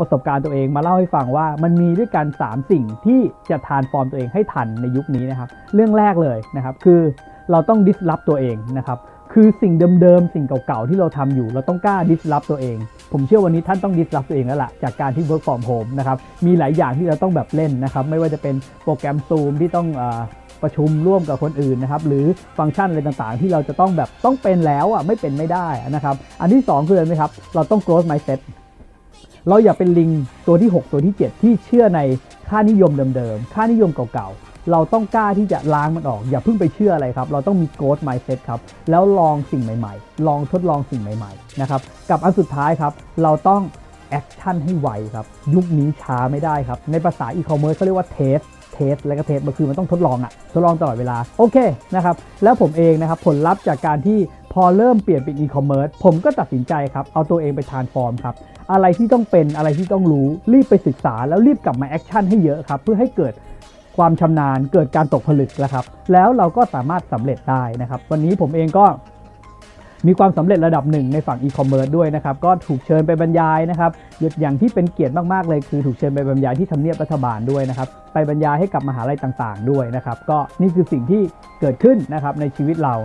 ประสบการณ์ตัวเองมาเล่าให้ฟังว่ามันมีด้วยกัน 3 สิ่งที่จะทานฟอร์มตัวเองให้ทันในยุคนี้นะครับ เรื่องแรกเลยนะครับคือเราต้องดิสลอฟตัวเองนะครับคือสิ่งเดิมๆ สิ่งเก่าๆ ที่เราทำอยู่ เราต้องกล้าดิสลอฟตัวเอง ผมเชื่อวันนี้ท่านต้องดิสลอฟตัวเองแล้วล่ะ จากการที่ work from home นะครับมีหลายอย่างที่เราต้องแบบเล่นนะครับไม่ว่าจะเป็นโปรแกรม Zoom ที่ต้องอประชุมร่วมกับคนอื่นนะครับหรือฟังก์ชันอะไรต่างๆ ที่เราจะต้องแบบต้องเป็นแล้วอะไม่เป็นไม่ได้นะครับ อันที่สองคืออะไรไหมครับ เราต้อง growth mindset เราอย่าเป็นลิงตัวที่ 6 ตัวที่ 7 ที่เชื่อในค่านิยมเดิมๆ ค่านิยมเก่าๆ เราต้องกล้าที่จะล้างมันออก อย่าเพิ่งไปเชื่ออะไรครับ เราต้องมี growth mindset ครับ แล้วลองสิ่งใหม่ๆ ลองทดลองสิ่งใหม่ๆ นะครับ กับอันสุดท้ายครับ เราต้องแอคชั่นให้ไวครับ ยุคนี้ช้าไม่ได้ครับ ในภาษาอีคอมเมิร์ซเขาเรียกว่าเทสเทสแล้วก็เทสมันคือมันต้องทดลองอะทดลองตลอดเวลา โอเคนะครับ แล้วผมเองนะครับ ผลลัพธ์จากการที่ พอเริ่มเปลี่ยนเป็นอีคอมเมิร์ซผมก็ตัดสินใจครับ เอาตัวเองไปทานฟอร์มครับ อะไรที่ต้องเป็นอะไรที่ต้องรู้ รีบไปศึกษาแล้วรีบกลับมาแอคชั่นให้เยอะครับ เพื่อให้เกิดความชำนาญเกิดการตกผลึกแล้วครับ แล้วเราก็สามารถสำเร็จได้นะครับ วันนี้ผมเองก็มีความสำเร็จระดับหนึ่งในฝั่งอีคอมเมิร์ซด้วยนะครับ ก็ถูกเชิญไปบรรยายนะครับอย่างที่เป็นเกียรติมากๆเลยคือถูกเชิญไปบรรยายที่ทำเนียบรัฐบาลด้วยนะครับ ไปบรรยายให้กับมหาลัยต่างๆ ด้วยนะครับ ก็นี่คือสิ่งที่เกิดขึ้นนะครับในชีวิตเรา